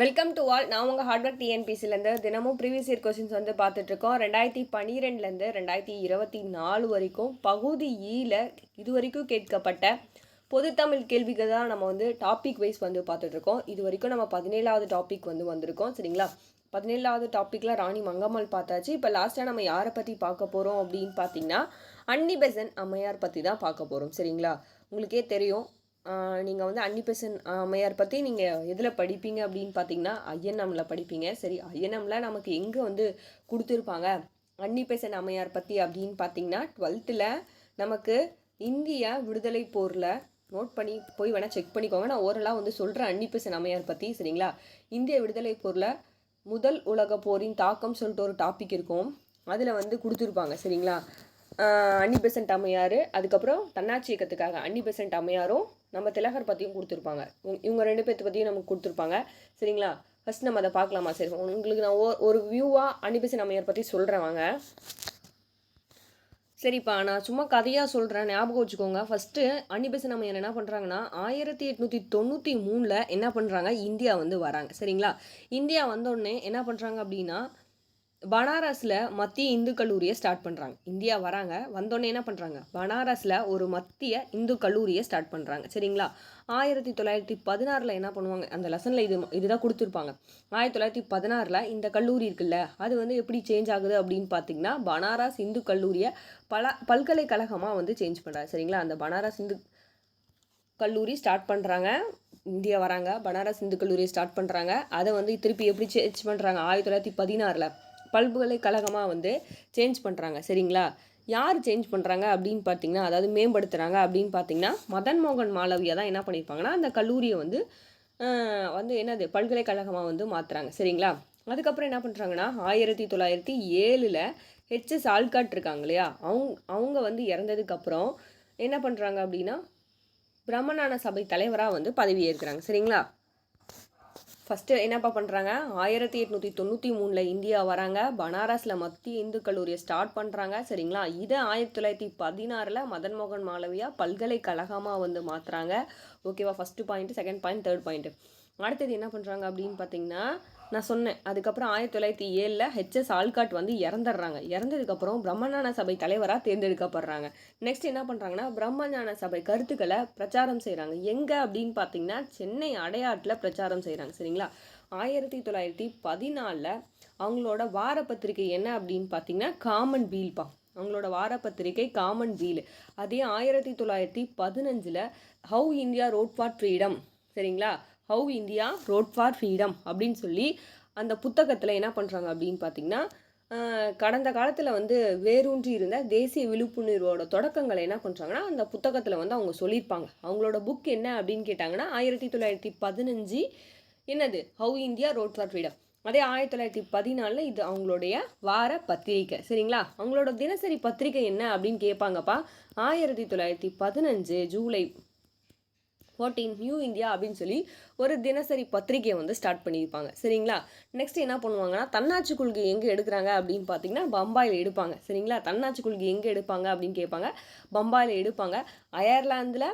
Welcome to all நான் உங்கள் hardware டிஎன்பிசிலேருந்து தினமும் ப்ரீவியஸ் இயர் கொஸ்டின்ஸ் வந்து பார்த்துட்ருக்கோம். ரெண்டாயிரத்தி பன்னிரெண்டுலேருந்து ரெண்டாயிரத்தி இருபத்தி நாலு வரைக்கும் பகுதி e ஈல இது வரைக்கும் கேட்கப்பட்ட பொதுத்தமிழ் கேள்விகள் தான் நம்ம வந்து டாபிக் வைஸ் வந்து பார்த்துட்ருக்கோம். இது வரைக்கும் நம்ம பதினேழாவது டாபிக் வந்து வந்திருக்கோம். சரிங்களா? பதினேழாவது டாப்பிக்கில் ராணி மங்கம்மாள் பார்த்தாச்சு. இப்போ லாஸ்ட்டாக நம்ம யாரை பற்றி பார்க்க போகிறோம் அப்படின்னு பார்த்தீங்கன்னா அன்னி பெசன் அம்மையார் பற்றி தான் பார்க்க போகிறோம் சரிங்களா? உங்களுக்கே தெரியும். நீங்கள் வந்து அன்னிபெசன் அம்மையார் பற்றி நீங்கள் எதில் படிப்பீங்க அப்படின்னு பார்த்தீங்கன்னா ஐஎன்எம்மில் படிப்பீங்க. சரி ஐஎன்எம்மில் நமக்கு எங்கே வந்து கொடுத்துருப்பாங்க? அன்னிபெசன் அம்மையார் பற்றி அப்படின்னு பார்த்தீங்கன்னா டுவெல்த்தில் நமக்கு இந்திய விடுதலை போரில் நோட் பண்ணி போய் வேணால் செக் பண்ணிக்கோங்க. நான் ஓரலாக வந்து சொல்கிறேன் அன்னிபெசன் அம்மையார் பற்றி சரிங்களா? இந்திய விடுதலை போரில் முதல் உலக போரின் தாக்கம் சொல்லிட்டு ஒரு டாபிக் இருக்கும். அதில் வந்து கொடுத்துருப்பாங்க சரிங்களா? அன்னி பெசன்ட் அம்மையார் அதுக்கப்புறம் தன்னாட்சி இயக்கத்துக்காக அன்னி பெசன்ட் அம்மையாரும் நம்ம திலகர் பற்றியும் கொடுத்துருப்பாங்க. இவங்க- இவங்க ரெண்டு பேர்த்த பற்றியும் நமக்கு கொடுத்துருப்பாங்க. சரிங்களா? ஃபஸ்ட் நம்ம அதை பார்க்கலாமா சரி உங்களுக்கு நான் ஒரு வியூவாக அன்னி பெசன்ட் அம்மையார் பற்றி சொல்கிறேன் வாங்க. சரிப்பா நான் சும்மா கதையாக சொல்கிறேன் ஞாபகம் வச்சுக்கோங்க. ஃபஸ்ட்டு அன்னிபெசன் அம்மையார் என்ன பண்ணுறாங்கன்னா ஆயிரத்தி எட்நூற்றி தொண்ணூற்றி மூணில் என்ன பண்ணுறாங்க இந்தியா வந்து வராங்க. சரிங்களா? இந்தியா வந்தோடனே என்ன பண்ணுறாங்க அப்படின்னா பனாரஸில் மத்திய இந்து கல்லூரியை ஸ்டார்ட் பண்ணுறாங்க இந்தியா வராங்க. வந்தோடனே என்ன பண்ணுறாங்க பனாரஸில் ஒரு மத்திய இந்து கல்லூரியை ஸ்டார்ட் பண்ணுறாங்க சரிங்களா? ஆயிரத்தி தொள்ளாயிரத்தி பதினாறில் என்ன பண்ணுவாங்க? அந்த லெசனில் இது இதுதான் கொடுத்துருப்பாங்க. ஆயிரத்தி தொள்ளாயிரத்தி பதினாறில் இந்த கல்லூரி இருக்குல்ல அது வந்து எப்படி சேஞ்ச் ஆகுது அப்படின்னு பார்த்தீங்கன்னா பனாரஸ் இந்து கல்லூரியை பல பல்கலைக்கழகமாக வந்து சேஞ்ச் பண்ணுறாங்க சரிங்களா? அந்த பனாரஸ் இந்து கல்லூரி ஸ்டார்ட் பண்ணுறாங்க இந்தியா வராங்க. பனாரஸ் இந்து கல்லூரியை ஸ்டார்ட் பண்ணுறாங்க அதை வந்து திருப்பி எப்படி சேஞ்ச் பண்ணுறாங்க ஆயிரத்தி தொள்ளாயிரத்தி பதினாறில். பல்கலைக்கழகமாக வந்து சேஞ்ச் பண்ணுறாங்க சரிங்களா? யார் சேஞ்ச் பண்ணுறாங்க அப்படின்னு பார்த்தீங்கன்னா அதாவது மேம்படுத்துகிறாங்க அப்படின்னு பார்த்தீங்கன்னா மதன் மோகன் மாளவியா தான் என்ன பண்ணியிருப்பாங்கன்னா அந்த கல்லூரியை வந்து வந்து என்னது பல்கலைக்கழகமாக வந்து மாற்றுறாங்க சரிங்களா? அதுக்கப்புறம் என்ன பண்ணுறாங்கன்னா ஆயிரத்தி தொள்ளாயிரத்தி ஏழில் ஹெச்எஸ் ஆல்காட் இருக்காங்க இல்லையா? அவங்க அவங்க வந்து இறந்ததுக்கப்புறம் என்ன பண்ணுறாங்க அப்படின்னா பிரம்மஞான சபை தலைவராக வந்து பதவி ஏற்கிறாங்க சரிங்களா? ஃபஸ்ட்டு என்னப்பா பண்ணுறாங்க ஆயிரத்தி எட்நூற்றி தொண்ணூற்றி மூணில் இந்தியா வராங்க. பனாரஸில் மத்திய இந்து கல்லூரியை ஸ்டார்ட் பண்ணுறாங்க சரிங்களா? இதை ஆயிரத்தி தொள்ளாயிரத்தி பதினாறில் மதன் மோகன் மாளவியா பல்கலைக்கழகமாக வந்து மாற்றுறாங்க ஓகேவா first point second point third point அடுத்தது என்ன பண்ணுறாங்க அப்படின்னு பார்த்தீங்கன்னா நான் சொன்னேன். அதுக்கப்புறம் ஆயிரத்தி தொள்ளாயிரத்தி ஏழில் ஹெச்எஸ் ஆல்காட் வந்து இறந்துடுறாங்க. இறந்ததுக்கப்புறம் பிரம்மஞான சபை தலைவராக தேர்ந்தெடுக்கப்படுறாங்க. நெக்ஸ்ட் என்ன பண்ணுறாங்கன்னா பிரம்மஞான சபை கருத்துக்களை பிரச்சாரம் செய்கிறாங்க எங்கே அப்படின்னு பார்த்தீங்கன்னா சென்னை அடையாட்டில் பிரச்சாரம் செய்கிறாங்க சரிங்களா? ஆயிரத்தி தொள்ளாயிரத்தி பதினாலில் அவங்களோட வார பத்திரிகை என்ன அப்படின்னு பார்த்தீங்கன்னா காமன் வீல்பா அவங்களோட வார பத்திரிகை காமன் வீல் அதே ஆயிரத்தி தொள்ளாயிரத்தி பதினஞ்சில் how India wrought for freedom சரிங்களா? How India wrought for freedom அப்படின்னு சொல்லி அந்த புத்தகத்தில் என்ன பண்ணுறாங்க அப்படின்னு பார்த்தீங்கன்னா கடந்த காலத்தில் வந்து வேரூன்றி இருந்த தேசிய விழிப்புணர்வோட தொடக்கங்களை என்ன பண்ணுறாங்கன்னா அந்த புத்தகத்தில் வந்து அவங்க சொல்லியிருப்பாங்க. அவங்களோட புக் என்ன அப்படின்னு கேட்டாங்கன்னா ஆயிரத்தி தொள்ளாயிரத்தி பதினஞ்சு என்னது? How India wrought for freedom அதே ஆயிரத்தி தொள்ளாயிரத்தி பதினாலில் இது அவங்களுடைய வார பத்திரிக்கை. சரிங்களா? அவங்களோட தினசரி பத்திரிக்கை என்ன அப்படின்னு கேட்பாங்கப்பா? ஆயிரத்தி தொள்ளாயிரத்தி பதினஞ்சு ஜூலை ஃபோர்டீன் நியூ இந்தியா அப்படின்னு சொல்லி ஒரு தினசரி பத்திரிகையை வந்து ஸ்டார்ட் பண்ணியிருப்பாங்க. சரிங்களா? நெக்ஸ்ட் என்ன பண்ணுவாங்கன்னா தன்னாட்சி கொள்கை எங்கே எடுக்கிறாங்க அப்படின்னு பார்த்தீங்கன்னா பம்பாயில் எடுப்பாங்க. சரிங்களா? தன்னாட்சி கொள்கை எங்கே எடுப்பாங்க அப்படின்னு கேட்பாங்க. பம்பாயில் எடுப்பாங்க. அயர்லாந்தில்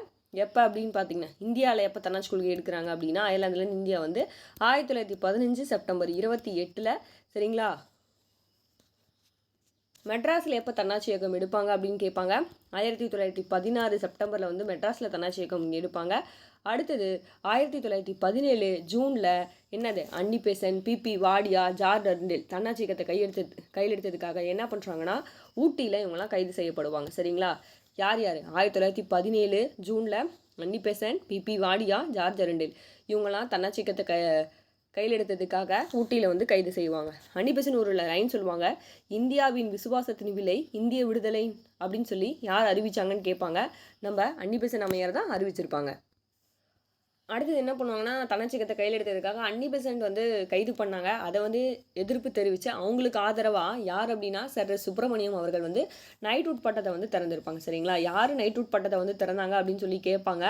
எப்போ அப்படின்னு பார்த்தீங்கன்னா இந்தியாவில் எப்போ தன்னாட்சி கொள்கை எடுக்கிறாங்க அப்படின்னா அயர்லாந்துலேருந்து இந்தியா வந்து ஆயிரத்தி தொள்ளாயிரத்தி பதினஞ்சு செப்டம்பர் இருபத்தி எட்டில் சரிங்களா? மெட்ராஸில் எப்போ தன்னாட்சி இயக்கம் எடுப்பாங்க அப்படின்னு கேட்பாங்க. ஆயிரத்தி தொள்ளாயிரத்தி பதினாறு செப்டம்பரில் வந்து மெட்ராஸில் தன்னாட்சி இயக்கம் எடுப்பாங்க. அடுத்தது ஆயிரத்தி தொள்ளாயிரத்தி பதினேழு ஜூனில் என்னது? Annie Besant B P Wadia George Arundale தன்னாட்சி இயக்கத்தை கையெடுத்து கையில் எடுத்ததுக்காக என்ன பண்ணுறாங்கன்னா ஊட்டியில் இவங்கெல்லாம் கைது செய்யப்படுவாங்க. சரிங்களா? யார் யார்? ஆயிரத்தி தொள்ளாயிரத்தி பதினேழு ஜூனில் Annie Besant B P Wadia George Arundale இவங்கெல்லாம் தன்னாட்சி இயக்கத்தை க கையில் எடுத்ததுக்காக ஊட்டியில் வந்து கைது செய்வாங்க. அன்னிபெசன் ஒரு லைன் சொல்லுவாங்க இந்தியாவின் விசுவாசத்தின் விலை இந்திய விடுதலை அப்படின்னு சொல்லி யார் அறிவிச்சாங்கன்னு கேட்பாங்க. நம்ம அன்னிபெசன் அம்மையார் தான் அறிவிச்சிருப்பாங்க. அடுத்தது என்ன பண்ணுவாங்கன்னா தனச்சிக்கத்தை கையில் எடுத்ததுக்காக அன்னிபெசன்ட் வந்து கைது பண்ணாங்க. அதை வந்து எதிர்ப்பு தெரிவித்து அவங்களுக்கு ஆதரவாக யார் அப்படின்னா சர். சுப்பிரமணியம் அவர்கள் வந்து நைட்வுட் பட்டத்தை வந்து திறந்திருப்பாங்க சரிங்களா? யார் நைட்வுட் பட்டத்தை வந்து திறந்தாங்க அப்படின்னு சொல்லி கேட்பாங்க.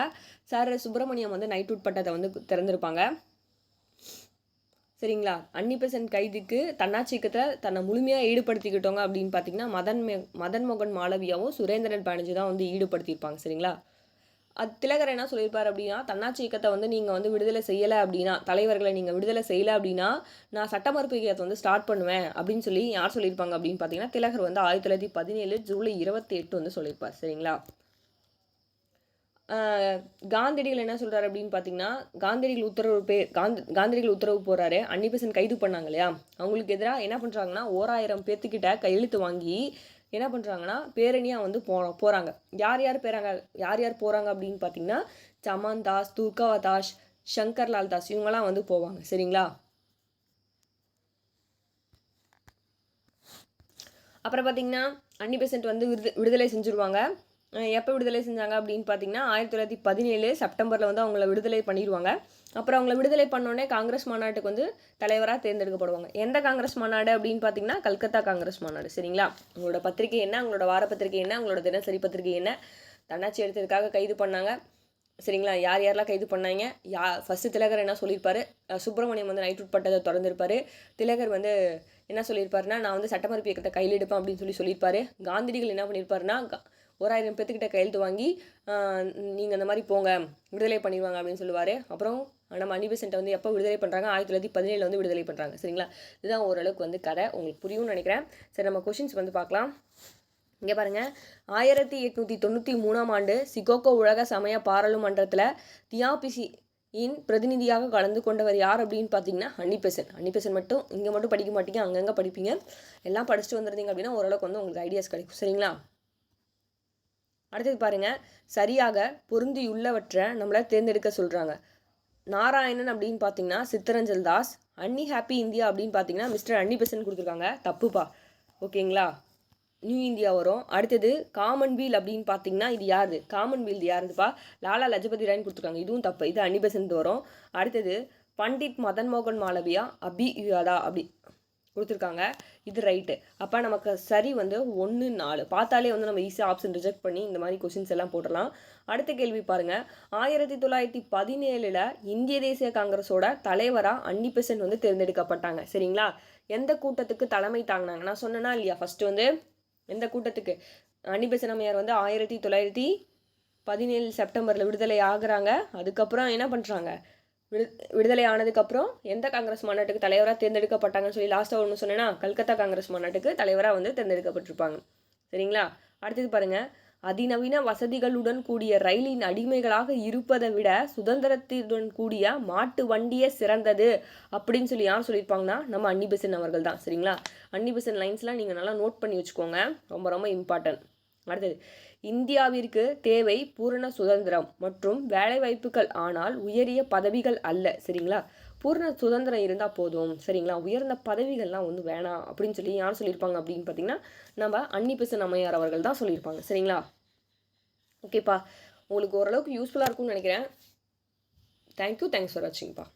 சர். சுப்பிரமணியம் வந்து நைட்வுட் பட்டத்தை வந்து திறந்திருப்பாங்க. சரிங்களா? அன்னிபெசன்ட் கைதுக்கு தன்னாட்சி இயக்கத்தை தன்னை முழுமையாக ஈடுபடுத்திக்கிட்டோங்க அப்படின்னு பார்த்தீங்கன்னா மதன் மே மதன் மோகன் மாளவியாவும் சுரேந்திரன் பானர்ஜி தான் வந்து ஈடுபடுத்தியிருப்பாங்க சரிங்களா? அது திலகர் என்ன சொல்லியிருப்பார் அப்படின்னா தன்னாட்சி இயக்கத்தை வந்து நீங்கள் வந்து விடுதலை செய்யலை அப்படின்னா தலைவர்களை நீங்கள் விடுதலை செய்யலை அப்படின்னா நான் சட்ட மறுப்பு இயக்கத்தை வந்து ஸ்டார்ட் பண்ணுவேன் அப்படின்னு சொல்லி யார் சொல்லியிருப்பாங்க அப்படின்னு பார்த்தீங்கன்னா திலகர் வந்து ஆயிரத்தி தொள்ளாயிரத்தி பதினேழு ஜூலை இருபத்தி எட்டு வந்து சொல்லியிருப்பார் சரிங்களா? காந்தடிகள் காந்தியடிகள் என்ன சொல்கிறாரு அப்படின்னு பார்த்தீங்கன்னா காந்தியடிகள் உத்தரவு பே காந்தி காந்தியடிகள் உத்தரவு போறாரு அன்னிபெசன்ட் கைது பண்ணாங்க இல்லையா? அவங்களுக்கு எதிராக என்ன பண்ணுறாங்கன்னா ஓராயிரம் பேர்த்துக்கிட்ட கையெழுத்து வாங்கி என்ன பண்ணுறாங்கன்னா பேரணியாக வந்து போ போகிறாங்க யார் யார் பேராங்க யார் யார் போகிறாங்க அப்படின்னு பார்த்தீங்கன்னா சமன் தாஸ் துர்கவா தாஸ் சங்கர்லால் தாஸ் இவங்கெல்லாம் வந்து போவாங்க. சரிங்களா? அப்புறம் பார்த்தீங்கன்னா அன்னி பெசன்ட் வந்து விடுத விடுதலை செஞ்சுருவாங்க. எப்போ விடுதலை செஞ்சாங்க அப்படின்னு பார்த்தீங்கன்னா ஆயிரத்தி தொள்ளாயிரத்தி பதினேழு செப்டம்பரில் வந்து அவங்கள விடுதலை பண்ணிடுவாங்க அப்புறம் அவங்கள விடுதலை பண்ணோடனே காங்கிரஸ் மாநாட்டுக்கு வந்து தலைவராக தேர்ந்தெடுக்கப்படுவாங்க. எந்த காங்கிரஸ் மாநாடு அப்படின்னு பார்த்தீங்கன்னா கல்கத்தா காங்கிரஸ் மாநாடு சரிங்களா? உங்களோட பத்திரிகை என்ன உங்களோட வார பத்திரிகை என்ன உங்களோட தினசரி பத்திரிகை என்ன தன்னாட்சி எடுத்ததுக்காக கைது பண்ணாங்க சரிங்களா? யார் யாரெல்லாம் கைது பண்ணாங்க? யா ஃபஸ்ட்டு திலகர் என்ன சொல்லியிருப்பார்? சுப்பிரமணியம் வந்து நைட் உட்பட்டதை திறந்திருப்பார். திலகர் வந்து என்ன சொல்லியிருப்பாருன்னா நான் வந்து சட்டமறுப்பு இயக்கத்தை கையில் எடுப்பேன் அப்படின்னு சொல்லி சொல்லியிருப்பாரு. காந்திடிகள் என்ன பண்ணியிருப்பாருன்னா ஓராயிரம் பேர்த்துக்கிட்ட கையெழுத்து வாங்கி நீங்கள் இந்த மாதிரி போங்க விடுதலை பண்ணிடுவாங்க அப்படின்னு சொல்லுவார். அப்புறம் நம்ம அனிபெசண்ட்டை வந்து எப்போ விடுதலை பண்ணுறாங்க ஆயிரத்தி தொள்ளாயிரத்தி பதினேழில் வந்து விடுதலை பண்ணுறாங்க சரிங்களா? இதுதான் ஓரளவுக்கு வந்து கதை. உங்களுக்கு புரியும்னு நினைக்கிறேன். சரி நம்ம கொஷின்ஸ் வந்து பார்க்கலாம். இங்கே பாருங்க. ஆயிரத்தி எட்நூற்றி தொண்ணூற்றி மூணாம் ஆண்டு சிகோகோ உலக சமய பாராளுமன்றத்தில் தியாபிசி இன் பிரதிநிதியாக கலந்து கொண்டவர் யார் அப்படின்னு பார்த்தீங்கன்னா அன்னிபெசன் அன்னிபெசன் மட்டும் இங்கே மட்டும் படிக்க மாட்டீங்க அங்கங்கே படிப்பீங்க. எல்லாம் படிச்சுட்டு வந்துருந்தீங்க அப்படின்னா ஓரளவுக்கு வந்து உங்களுக்கு ஐடியாஸ் கிடைக்கும். சரிங்களா? அடுத்தது பாருங்க. சரியாக பொருந்தியுள்ளவற்றை நம்மளை தேர்ந்தெடுக்க சொல்கிறாங்க நாராயணன் அப்படின்னு பார்த்தீங்கன்னா Chittaranjan Das Annie happy India அப்படின்னு பார்த்தீங்கன்னா மிஸ்டர் அன்னி பெசன் கொடுத்துருக்காங்க. தப்புப்பா. ஓகேங்களா? நியூ இந்தியா வரும். அடுத்தது காமன்வீல் அப்படின்னு பார்த்தீங்கன்னா இது யாருது காமன்வீல் யாருதுப்பா லாலா லஜபதி ராய்னு கொடுத்துருக்காங்க. இதுவும் தப்பு. இது அன்னி பெசன்ட் வரும். அடுத்தது பண்டிட் மதன் மோகன் அபி யுயாதா அப்படி. கொடுத்துருக்காங்க. இது ரைட்டு அப்போ நமக்கு சரி வந்து ஒன்று நாலு. பார்த்தாலே வந்து நம்ம ஈஸியாக ஆப்ஷன் ரிஜெக்ட் பண்ணி இந்த மாதிரி கொஷின்ஸ் எல்லாம் போடலாம் அடுத்த கேள்வி பாருங்கள் ஆயிரத்தி தொள்ளாயிரத்தி பதினேழில் இந்திய தேசிய காங்கிரஸோட தலைவராக அன்னி பெசன்ட் வந்து தேர்ந்தெடுக்கப்பட்டாங்க. சரிங்களா? எந்த கூட்டத்துக்கு தலைமை தாங்கினாங்க? நான் சொன்னேன்னா இல்லையா? ஃபஸ்ட்டு வந்து எந்த கூட்டத்துக்கு? அன்னி பெசன்ட் அம்மையார் வந்து ஆயிரத்தி தொள்ளாயிரத்தி பதினேழு செப்டம்பரில் விடுதலை ஆகுறாங்க. அதுக்கப்புறம் என்ன பண்ணுறாங்க விடு விடுதலை ஆனதுக்கப்புறம் எந்த காங்கிரஸ் மாநாட்டுக்கு தலைவராக தேர்ந்தெடுக்கப்பட்டாங்கன்னு சொல்லி லாஸ்ட்டாக ஒன்று சொன்னேன்னா கல்கத்தா காங்கிரஸ் மாநாட்டுக்கு தலைவராக வந்து தேர்ந்தெடுக்கப்பட்டிருப்பாங்க. சரிங்களா? அடுத்தது பாருங்கள் அதிநவீன வசதிகளுடன் கூடிய ரயிலின் அடிமைகளாக இருப்பதை விட சுதந்திரத்துடன் கூடிய மாட்டு வண்டியே சிறந்தது அப்படின்னு சொல்லி யார் சொல்லியிருப்பாங்கன்னா நம்ம அன்னிபெசன் அவர்கள் தான். சரிங்களா? அன்னிபெசன் லைன்ஸ்லாம் நீங்கள் நல்லா நோட் பண்ணி வச்சுக்கோங்க. ரொம்ப ரொம்ப இம்பார்ட்டன்ட் அடுத்தது இந்தியாவிற்கு தேவை பூரண சுதந்திரம் மற்றும் வேலைவாய்ப்புகள் ஆனால் உயரிய பதவிகள் அல்ல சரிங்களா? பூரண சுதந்திரம் இருந்தால் போதும் சரிங்களா? உயர்ந்த பதவிகள்லாம் வந்து வேணாம் அப்படின்னு சொல்லி யார் சொல்லியிருப்பாங்க அப்படின்னு பார்த்தீங்கன்னா நம்ம அன்னிபெசன் அம்மையார் அவர்கள் தான் சொல்லியிருப்பாங்க சரிங்களா? ஓகேப்பா. உங்களுக்கு ஓரளவுக்கு யூஸ்ஃபுல்லாக இருக்கும்னு நினைக்கிறேன். Thank you thanks for வாட்சிங்ப்பா